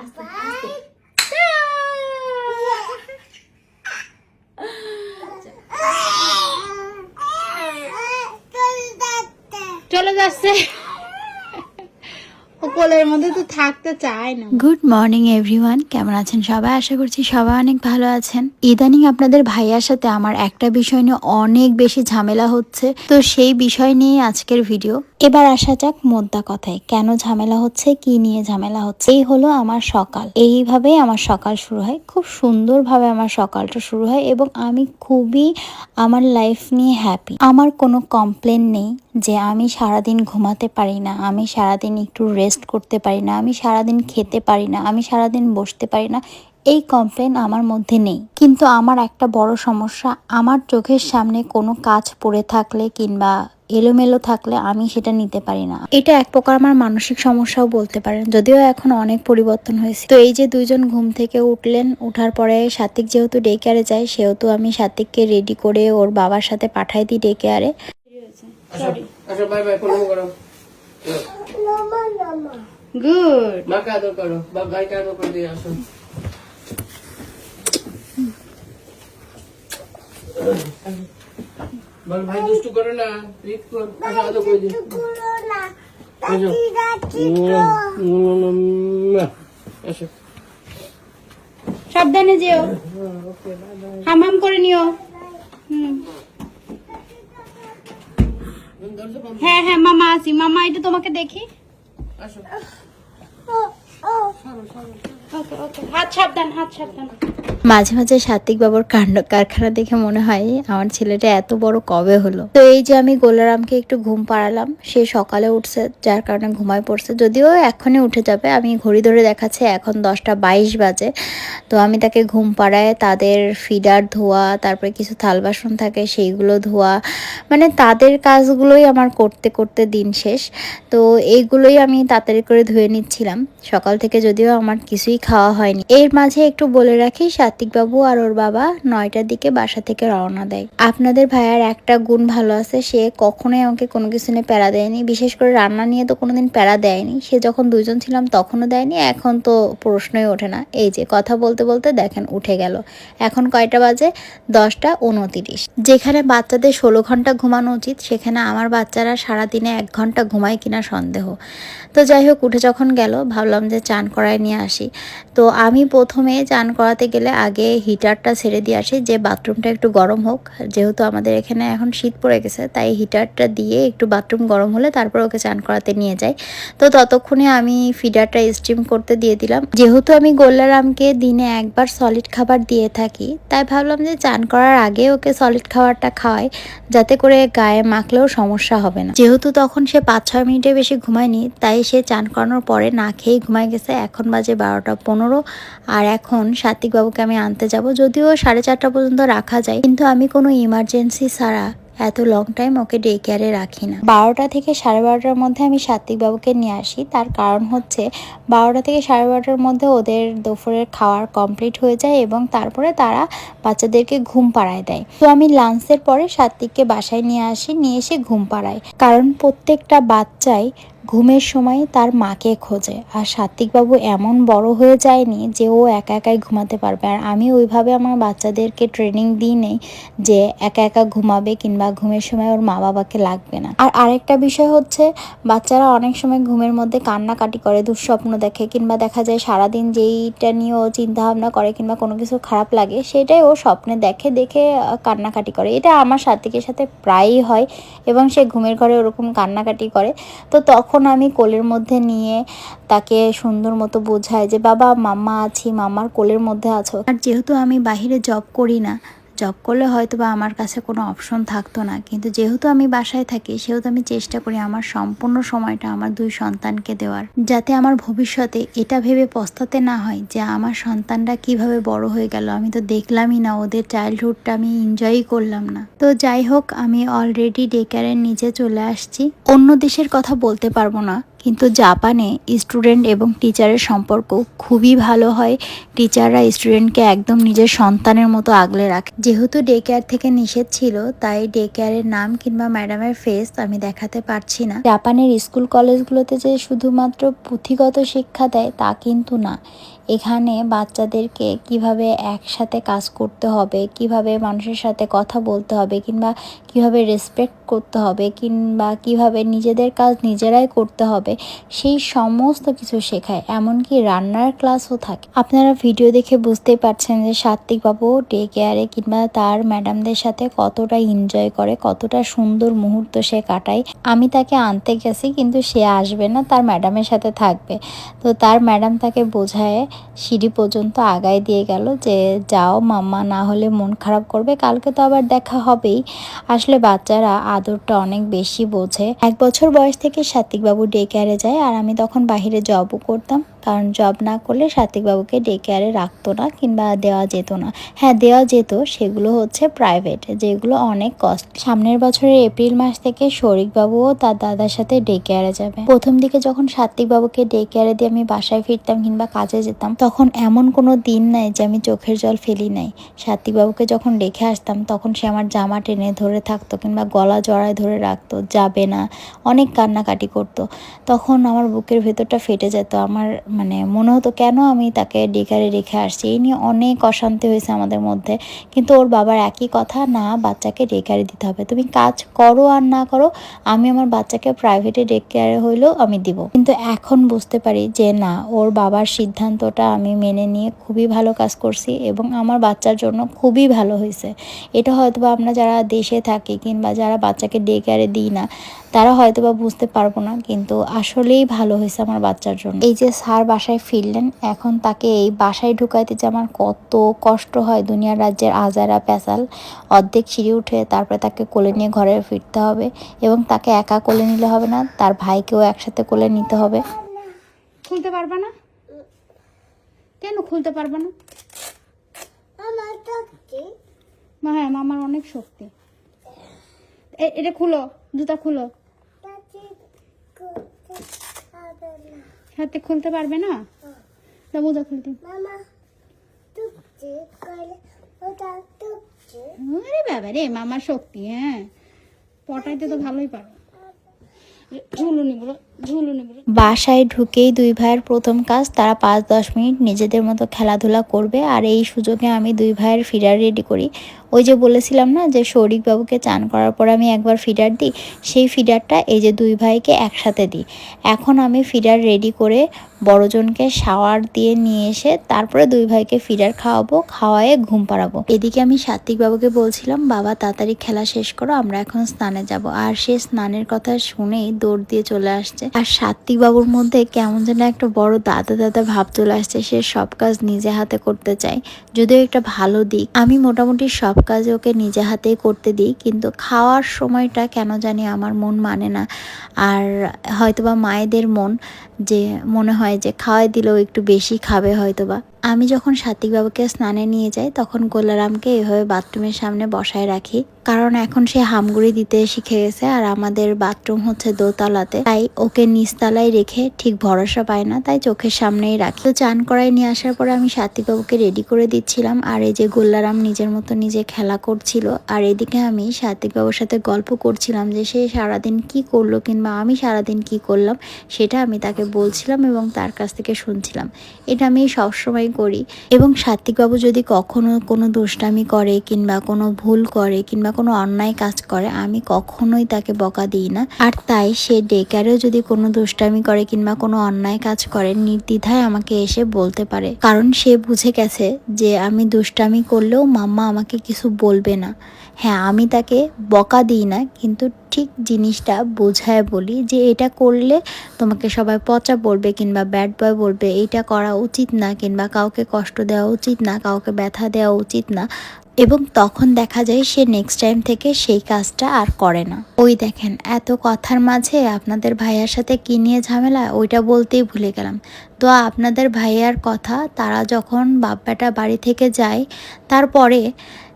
আস্তে আস্তে চলে যাচ্ছে ও কোলের মধ্যে তো থাকতে চায় না। গুড মর্নিং এভরিওয়ান কেমন আছেন সবাই? আশা করছি সবাই অনেক ভালো আছেন। ইদানিং আপনাদের ভাইয়ার সাথে আমার একটা বিষয় নিয়ে অনেক বেশি ঝামেলা হচ্ছে। তো সেই বিষয় নিয়ে আজকের ভিডিও এবার আসা যাক মোদ্দা কথায়। কেন ঝামেলা হচ্ছে? কি নিয়ে ঝামেলা হচ্ছে? এই হলো আমার সকাল। এইভাবেই আমার সকাল শুরু হয়। খুব সুন্দরভাবে আমার সকালটা শুরু হয় এবং আমি খুবই আমার লাইফ নিয়ে হ্যাপি আমার কোনো কমপ্লেন নেই। যে আমি সারাদিন ঘুমাতে পারি না, আমি সারাদিন একটু রেস্ট করতে পারি না, আমি সারাদিন খেতে পারি না, আমি সারাদিন বসতে পারি না, এই কমপ্লেন আমার মধ্যে নেই। কিন্তু আমার একটা বড় সমস্যা, আমার চোখের সামনে কোনো কাজ পড়ে থাকলে কিংবা এলোমেলো থাকলে আমি সেটা নিতে পারি না। এটা এক প্রকার আমার মানসিক সমস্যাও বলতে পারেন, যদিও এখন অনেক পরিবর্তন হয়েছে। তো এই যে দুইজন ঘুম থেকে উঠলেন, উঠার পরে সাত্বিক যেহেতু ডে কেয়ারে যায়, সেহেতু আমি সাত্বিককে রেডি করে ওর বাবার সাথে পাঠাই দিই ডে কেয়ারে আসো বাই বাই প্রণাম করো। গুড মাকে আদর করো বা ভাইকে আদর করে দিয়ে আসো। বল ভাই দুষ্টু করো না রিক কর আসো আদর করে আসো। সাবধানে যেও। হামাম করে নিও। হুম। হ্যাঁ হ্যাঁ মামা আসি মামা এটা তোমাকে দেখি। হাত সাবধান হাত সাবধান। মাঝে মাঝে সাত্বিক বাবুর কাণ্ড কারখানা দেখে মনে হয় আমার ছেলেটা এত বড় কবে হলো। তো এই যে আমি গোলারামকে একটু ঘুম পাড়ালাম, সে সকালে উঠছে, যার কারণে ঘুমায় পড়ছে। যদিও এখনই উঠে যাবে, আমি ঘড়ি ধরে দেখাচ্ছে, এখন দশটা বাইশ বাজে। তো আমি তাকে ঘুম পাড়ায় তাদের ফিডার ধোয়া, তারপরে কিছু থাল বাসন থাকে, সেইগুলো ধোয়া। মানে তাদের কাজগুলোই আমার করতে করতে দিন শেষ। তো এইগুলোই আমি তাড়াতাড়ি করে ধুয়ে নিচ্ছিলাম। সকাল থেকে যদিও আমার কিছুই খাওয়া হয়নি। এর মাঝে একটু বলে রাখি সাত্বিকবাবু আর ওর বাবা নয়টার দিকে বাসা থেকে রওনা দেয়। আপনাদের ভাইয়ার একটা গুণ ভালো আছে, সে কখনোই আমাকে কোনো কিছু নিয়ে প্যারা দেয়নি। বিশেষ করে রান্না নিয়ে তো কোনোদিন প্যারা দেয়নি। সে যখন দুজন ছিলাম তখনও দেয়নি, এখন তো প্রশ্নই ওঠে না। এই যে কথা বলতে বলতে দেখেন উঠে গেল। এখন কয়টা বাজে? দশটা উনতিরিশ। যেখানে বাচ্চাদের ষোলো ঘণ্টা ঘুমানো উচিত, সেখানে আমার বাচ্চারা সারাদিনে এক ঘণ্টা ঘুমায় কিনা সন্দেহ। তো যাই হোক, উঠে যখন গেল, ভাবলাম যে চান করায় নিয়ে আসি। তো আমি প্রথমে চান করাতে গেলে আগে হিটারটা ছেড়ে দিয়ে আসি, যে বাথরুমটা একটু গরম হোক। যেহেতু আমাদের এখানে এখন শীত পড়ে গেছে, তাই হিটারটা দিয়ে একটু বাথরুম গরম হলে তারপর ওকে চান করাতে নিয়ে যাই। তো ততক্ষণে আমি ফিডারটা স্টিম করতে দিয়ে দিলাম। যেহেতু আমি গোল্লারামকে দিনে একবার সলিড খাবার দিয়ে থাকি, তাই ভাবলাম যে চান করার আগে ওকে সলিড খাবারটা খাওয়াই, যাতে করে গায়ে মাখলেও সমস্যা হবে না। যেহেতু তখন সে পাঁচ ছয় মিনিটের বেশি ঘুমায়নি, তাই সে চান করানোর পরে না খেয়েই ঘুমায় গেছে। এখন বাজে বারোটা পনেরো, আর এখন সাত্বিক বাবুকে আমি আনতে যাব, যদিও সাড়ে চারটা পর্যন্ত রাখা যায়, কিন্তু আমি কোনো ইমার্জেন্সি ছাড়া এত লং টাইম ওকে ডে কেয়ারে রাখি না। বারোটা থেকে সাড়ে বারোটার মধ্যে আমি সাত্বিক বাবুকে নিয়ে আসি, তার কারণ হচ্ছে বারোটা থেকে সাড়ে বারোটার মধ্যে ওদের দুপুরের খাওয়ার কমপ্লিট হয়ে যায় এবং তারপরে তারা বাচ্চাদেরকে ঘুম পাড়ায় দেয়। তো আমি লাঞ্চের পরে সাত্বিককে বাসায় নিয়ে আসি, নিয়ে এসে ঘুম পাড়াই কারণ প্রত্যেকটা বাচ্চাই ঘুমের সময় তার মাকে খোঁজে। আর সাত্বিকবাবু এমন বড় হয়ে যায়নি যে ও একা একাই ঘুমাতে পারবে। আর আমি ওইভাবে আমার বাচ্চাদেরকে ট্রেনিং দিই নেই যে একা একা ঘুমাবে কিংবা ঘুমের সময় ওর মা বাবাকে লাগবে না। আর আরেকটা বিষয় হচ্ছে, বাচ্চারা অনেক সময় ঘুমের মধ্যে কান্নাকাটি করে, দুঃস্বপ্ন দেখে কিংবা দেখা যায় সারাদিন যেইটা নিয়ে ও চিন্তা ভাবনা করে কিংবা কোনো কিছু খারাপ লাগে, সেটাই ও স্বপ্নে দেখে দেখে কান্নাকাটি করে। এটা আমার সাত্বিকের সাথে প্রায়ই হয় এবং সে ঘুমের ঘরে ওরকম কান্নাকাটি করে। তো তখন আমি কোলের মধ্যে নিয়ে তাকে সুন্দর মতো বোঝাই যে, বাবা মাম্মা আছি, মামার কোলের মধ্যে আছো। আর যেহেতু আমি বাহিরে জব করি না জব করলে হয়তো বা আমার কাছে কোনো অপশন থাকতো না। কিন্তু যেহেতু আমি বাসায় থাকি, সেহেতু আমি চেষ্টা করি আমার সম্পূর্ণ সময়টা আমার দুই সন্তানকে দেওয়ার। যাতে আমার ভবিষ্যতে এটা ভেবে পস্তাতে না হয় যে আমার সন্তানরা কীভাবে বড় হয়ে গেল, আমি তো দেখলামই না, ওদের চাইল্ডহুডটা আমি এনজয়ই করলাম না। তো যাই হোক, আমি অলরেডি ডে কেয়ারের নিচে চলে আসছি। অন্য দেশের কথা বলতে পারব না। কিন্তু জাপানে স্টুডেন্ট এবং টিচারের সম্পর্ক খুবই ভালো হয়। টিচাররা স্টুডেন্টকে একদম নিজের সন্তানের মতো আগলে রাখে। যেহেতু ডে কেয়ার থেকে নিষেধ ছিল, তাই ডে কেয়ারের নাম কিংবা ম্যাডামের ফেস আমি দেখাতে পারছি না। জাপানের স্কুল কলেজগুলোতে যে শুধুমাত্র পুঁথিগত শিক্ষা দেয় তা কিন্তু না। এখানে বাচ্চাদেরকে কীভাবে একসাথে কাজ করতে হবে, কীভাবে মানুষের সাথে কথা বলতে হবে, কিংবা কীভাবে রেসপেক্ট করতে হবে, কিংবা কীভাবে নিজেদের কাজ নিজেরাই করতে হবে, সেই সমস্ত কিছু শেখায়। এমনকি রান্নার ক্লাসও থাকে। আপনারা ভিডিও দেখে বুঝতেই পারছেন যে সাত্বিকবাবু ডে কেয়ারে কিংবা তার ম্যাডামদের সাথে কতটা এনজয় করে, কতটা সুন্দর মুহূর্ত সে কাটায়। আমি তাকে আনতে গেছি, কিন্তু সে আসবে না, তার ম্যাডামের সাথে থাকবে। তো তার ম্যাডাম তাকে বোঝায় সিঁড়ি পর্যন্ত আগায় দিয়ে গেল যে, যাও মাম্মা, না হলে মন খারাপ করবে, কালকে তো আবার দেখা হবেই। আসলে বাচ্চারা আদরটা অনেক বেশি বোঝে। এক বছর বয়স থেকে সাত্বিকবাবু ডে কেয়ারে যায় আর আমি তখন বাহিরে জবও করতাম। কারণ জব না করলে সাত্বিকবাবুকে ডে কেয়ারে রাখতো না কিংবা দেওয়া যেত না। হ্যাঁ দেওয়া যেত, সেগুলো হচ্ছে প্রাইভেট যেগুলো অনেক কস্ট সামনের বছরের এপ্রিল মাস থেকে শরিকবাবুও তার দাদার সাথে ডে কেয়ারে যাবে। প্রথম দিকে যখন সাত্বিকবাবুকে ডে কেয়ারে দিয়ে আমি বাসায় ফিরতাম কিংবা কাজে যেতাম, তখন এমন কোনো দিন নাই যে আমি চোখের জল ফেলি নাই। সাত্বিকবাবুকে যখন রেখে আসতাম, তখন সে আমার জামা টেনে ধরে থাকতো কিংবা গলা জড়ায় ধরে রাখতো, যাবে না, অনেক কান্নাকাটি করতো। তখন আমার বুকের ভেতরটা ফেটে যেত, আমার মানে মনে হতো, কেন আমি তাকে ডেকারে রেখে আসছি? এই নিয়ে অনেক অশান্তি হয়েছে আমাদের মধ্যে। কিন্তু ওর বাবার একই কথা, না, বাচ্চাকে ডেকারে দিতে হবে। তুমি কাজ করো আর না করো, আমি আমার বাচ্চাকে প্রাইভেটে ডেকেয়ারে হইলেও আমি দিব। কিন্তু এখন বুঝতে পারি যে, না, ওর বাবার সিদ্ধান্তটা আমি মেনে নিয়ে খুবই ভালো কাজ করছি এবং আমার বাচ্চার জন্য খুবই ভালো হয়েছে। এটা হয়তো বা আমরা যারা দেশে থাকি কিংবা যারা বাচ্চাকে ডে কেয়ারে দিই না, তারা হয়তো বা বুঝতে পারব না, কিন্তু আসলেই ভালো হয়েছে আমার বাচ্চার জন্য। এই যে স্যার বাসায় ফিরলেন। এখন তাকে এই বাসায় ঢুকাইতে যে আমার কত কষ্ট হয় দুনিয়ার রাজ্যের আজারা পেঁচাল অর্ধেক সিঁড়ি উঠে তারপরে তাকে কোলে নিয়ে ঘরে ফিরতে হবে এবং তাকে একা কোলে নিলে হবে না তার ভাইকেও একসাথে কোলে নিতে হবে। খুলতে পারবে না? কেন খুলতে পারবে না? মা হ্যাঁ মামার অনেক শক্তি। এ- এটা খুলো জুতা খুলো। হাতে খুলতে পারবে না? তা মোজা খুলতে আরে বাবা রে মামার শক্তি হ্যাঁ। পটাইতে তো ভালোই পারো। ঝুলুনি বলো বলো বাসায় ঢুকেই দুই ভাইয়ের প্রথম কাজ, তারা পাঁচ দশ মিনিট নিজেদের মতো খেলাধুলা করবে, আর এই সুযোগে আমি দুই ভাইয়ের ফিডার রেডি করি। ওই যে বলেছিলাম না যে বাবুকে চান করার পর আমি একবার ফিডার দিই, সেই ফিডারটা এই যে দুই ভাইকে একসাথে দিই। এখন আমি ফিডার রেডি করে বড়জনকে শাওয়ার দিয়ে নিয়ে এসে তারপরে দুই ভাইকে ফিডার খাওয়াবো, খাওয়ায়ে ঘুম পাড়াবো। এদিকে আমি বাবুকে বলছিলাম, বাবা, তাড়াতাড়ি খেলা শেষ করো, আমরা এখন স্নানে যাব। আর সে স্নানের কথা শুনেই দৌড় দিয়ে চলে আসছে। আর সাত্বিক বাবুর মধ্যে কেমন যেন একটা বড় দাদা দাদা ভাব চলে আসছে, সে সব কাজ নিজে হাতে করতে চায়। যদিও একটা ভালো দিক, আমি মোটামুটি সব কাজ ওকে নিজে হাতেই করতে দিই, কিন্তু খাওয়ার সময়টা কেন জানি আমার মন মানে না। আর হয়তোবা মায়েদের মন যে মনে হয় যে খাওয়াই দিলেও একটু বেশি খাবে হয়তোবা। আমি যখন সাত্বিক বাবুকে স্নানে নিয়ে যাই, তখন গোলারামকে এভাবে বাথরুমের সামনে বসায় রাখি। কারণ এখন সে হামগুড়ি দিতে শিখে গেছে, আর আমাদের বাথরুম হচ্ছে দোতলাতে। তাই ওকে নিচতলায় রেখে ঠিক ভরসা পায় না, তাই চোখের সামনেই রাখি। তো চান করাই নিয়ে আসার পরে আমি সাত্বিক বাবুকে রেডি করে দিচ্ছিলাম, আর এই যে গোল্লারাম নিজের মতো নিজে খেলা করছিল, আর এদিকে আমি সাত্বিক বাবুর সাথে গল্প করছিলাম যে সে সারাদিন কি করল কিংবা আমি সারাদিন কি করলাম, সেটা আমি তাকে বলছিলাম এবং তার কাছ থেকে শুনছিলাম। এটা আমি সবসময় করি। এবং সাত্বিকবাবু যদি কখনো কোনো দুষ্টামি করে কিংবা কোনো ভুল করে কিংবা কোনো অন্যায় কাজ করে, আমি কখনোই তাকে বকা দিই না। আর তাই সে ডেকারেও যদি কোনো দুষ্টামি করে কিংবা কোনো অন্যায় কাজ করে, নির্দ্বিধায় আমাকে এসে বলতে পারে। কারণ সে বুঝে গেছে যে আমি দুষ্টামি করলেও মাম্মা আমাকে কিছু বলবে না। হ্যাঁ আমি তাকে বকা দিই না, কিন্তু ঠিক জিনিসটা বোঝায় বলি যে এটা করলে তোমাকে সবাই পচা বলবে কিংবা ব্যাড বয় বলবে, এইটা করা উচিত না কিংবা কাউকে কষ্ট দেওয়া উচিত না, কাউকে ব্যথা দেওয়া উচিত না। এবং তখন দেখা যায় সে নেক্সট টাইম থেকে সেই কাজটা আর করে না। ওই দেখেন, এত কথার মাঝে আপনাদের ভাইয়ার সাথে কি নিয়ে ঝামেলা, ওইটা বলতেই ভুলে গেলাম। তো আপনাদের ভাইয়ার কথা, তারা যখন বাপ্পাটা বাড়ি থেকে যায়, তারপরে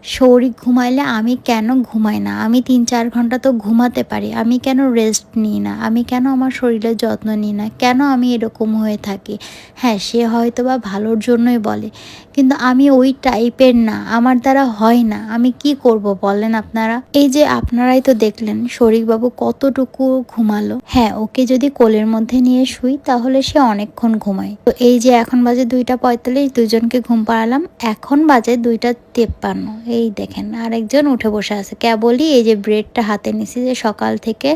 শৌরিক ঘুমাইলে আমি কেন ঘুমাই না? আমি তিন চার ঘণ্টা তো ঘুমাতে পারি। আমি কেন রেস্ট নিই না? আমি কেন আমার শরীরের যত্ন নিই না? কেন আমি এরকম হয়ে থাকি? হ্যাঁ সে হয়তো বা ভালোর জন্যই বলে। কিন্তু আমি ওই টাইপের না, আমার দ্বারা হয় না। আমি কি করব বলেন আপনারা? এই যে আপনারাই তো দেখলেন, শরীরবাবু কতটুকু ঘুমালো। হ্যাঁ ওকে যদি কোলের মধ্যে নিয়ে শুই, তাহলে সে অনেকক্ষণ ঘুমায়। তো এই যে এখন বাজে দুইটা পঁয়তাল্লিশ, দুজনকে ঘুম পাড়ালাম, এখন বাজে দুইটা তেপ্পান্ন। এই দেখেন, আরেকজন উঠে বসে আছে। কেবলই এই যে ব্রেডটা হাতে নিছি যে সকাল থেকে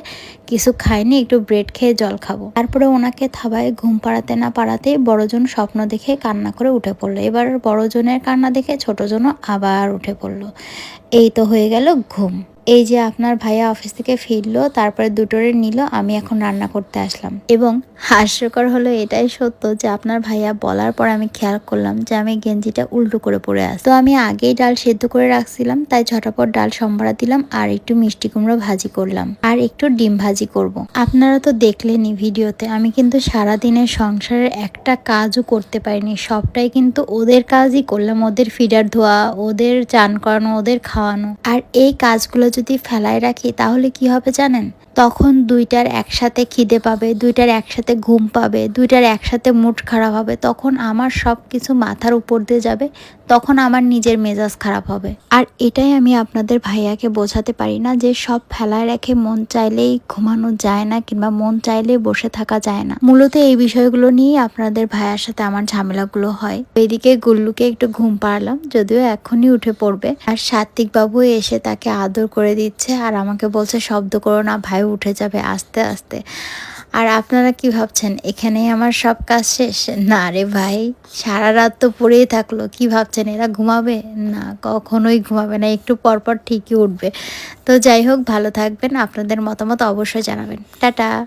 কিছু খাইনি, একটু ব্রেড খেয়ে জল খাব। তারপরে ওনাকে থাবায় ঘুম পাড়াতে না পাড়াতেই বড়জন স্বপ্ন দেখে কান্না করে উঠে পড়ল। এবার বড়জনের কান্না দেখে ছোটজনও আবার উঠে পড়ল। এই তো হয়ে গেল ঘুম। এই যে আপনার ভাইয়া অফিস থেকে ফিরলো, তারপরে দুটোরে নিল, আমি এখন রান্না করতে আসলাম। এবং হাস্যকর হলো এটাই সত্য যে আপনার ভাইয়া বলার পর আমি খেয়াল করলাম যে আমি গেঞ্জিটা উল্টো করে পড়ে আস তো আমি আগেই ডাল সেদ্ধ করে রাখছিলাম, তাই ঝটাপট ডাল সম্ভারা দিলাম আর একটু মিষ্টি কুমড়ো ভাজি করলাম। আর একটু ডিম ভাজি করব। আপনারা তো দেখলেনই ভিডিওতে, আমি কিন্তু সারা দিনের সংসারের একটা কাজও করতে পারিনি। সবটাই কিন্তু ওদের কাজই করলাম, ওদের ফিডার ধোয়া, ওদের চান করানো, ওদের খাওয়ানো। আর এই কাজগুলো যদি ফেলায় রাখি তাহলে কি হবে জানেন? তখন দুইটার একসাথে খিদে পাবে, দুইটার একসাথে ঘুম পাবে, দুইটার একসাথে মুড খারাপ হবে। তখন আমার সব কিছু মাথার উপর দিয়ে যাবে, তখন আমার নিজের মেজাজ খারাপ হবে। আর এটাই আমি আপনাদের ভাইয়াকে বোঝাতে পারি না যে সব ফেলায় রেখে মন চাইলেই ঘুমানো যায় না কিংবা মন চাইলেই বসে থাকা যায় না। মূলত এই বিষয়গুলো নিয়েই আপনাদের ভাইয়ার সাথে আমার ঝামেলাগুলো হয়। এদিকে গুল্লুকে একটু ঘুম পাড়লাম, যদিও এখনই উঠে পড়বে। আর সাত্বিক বাবু এসে তাকে আদর করে দিচ্ছে আর আমাকে বলছে, শব্দ করো না ভাই উঠে যাবে আস্তে আস্তে। আর আপনারা কি ভাবছেন, এখানেই আমার সব কাজ শেষ? না রে ভাই, সারা রাত তো পড়েই থাকল, কি ভাবছেন, এরা ঘুমাবে? না, কখনোই ঘুমাবে না, একটু পরপর ঠিকই উঠবে। তো যাই হোক, ভালো থাকবেন, আপনাদের মতামত অবশ্যই জানাবেন। টাটা।